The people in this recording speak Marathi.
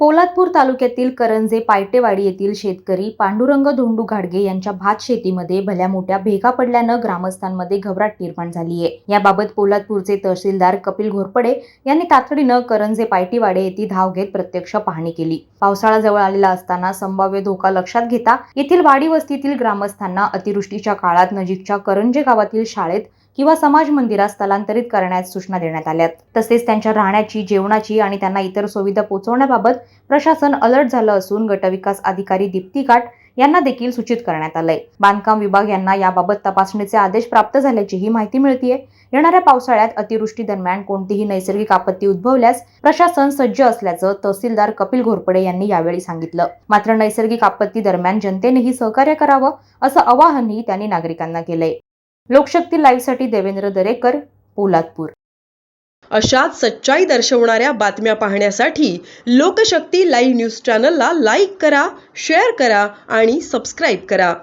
पोलादपूर तालुक्यातील करंजे पायटेवाडी येथील शेतकरी पांडुरंग धोंडू घाडगे यांच्या भात शेतीमध्ये भल्या मोठ्या भेगा पडल्यानं ग्रामस्थांमध्ये घबराट निर्माण झाली आहे. याबाबत पोलादपूरचे तहसीलदार कपिल घोरपडे यांनी तातडीनं करंजे पायटेवाडे येथे धाव घेत प्रत्यक्ष पाहणी केली. पावसाळा जवळ आलेला असताना संभाव्य धोका लक्षात घेता येथील वाडी वस्तीतील ग्रामस्थांना अतिवृष्टीच्या काळात नजीकच्या करंजे गावातील शाळेत किंवा समाज मंदिरात स्थलांतरित करण्यास सूचना देण्यात आल्यात. तसेच त्यांच्या राहण्याची जेवणाची आणि त्यांना इतर सुविधा पोहोचवण्याबाबत प्रशासन अलर्ट झालं असून गटविकास अधिकारी दीप्ती घाट यांना देखील सूचित करण्यात आलंय. बांधकाम विभाग यांना याबाबत तपासणीचे आदेश प्राप्त झाल्याचीही माहिती मिळतीये. येणाऱ्या पावसाळ्यात अतिवृष्टी दरम्यान कोणतीही नैसर्गिक आपत्ती उद्भवल्यास प्रशासन सज्ज असल्याचं तहसीलदार कपिल घोरपडे यांनी यावेळी सांगितलं. मात्र नैसर्गिक आपत्ती दरम्यान जनतेनेही सहकार्य करावं असं आवाहनही त्यांनी नागरिकांना केलंय. लोकशक्ती लाईव्हसाठी देवेंद्र दरेकर पोलादपूर. अशाच सच्चाई दर्शवणाऱ्या बातम्या पाहण्यासाठी लोकशक्ती लाईव्ह न्यूज चॅनलला लाईक करा शेअर करा आणि सबस्क्राईब करा.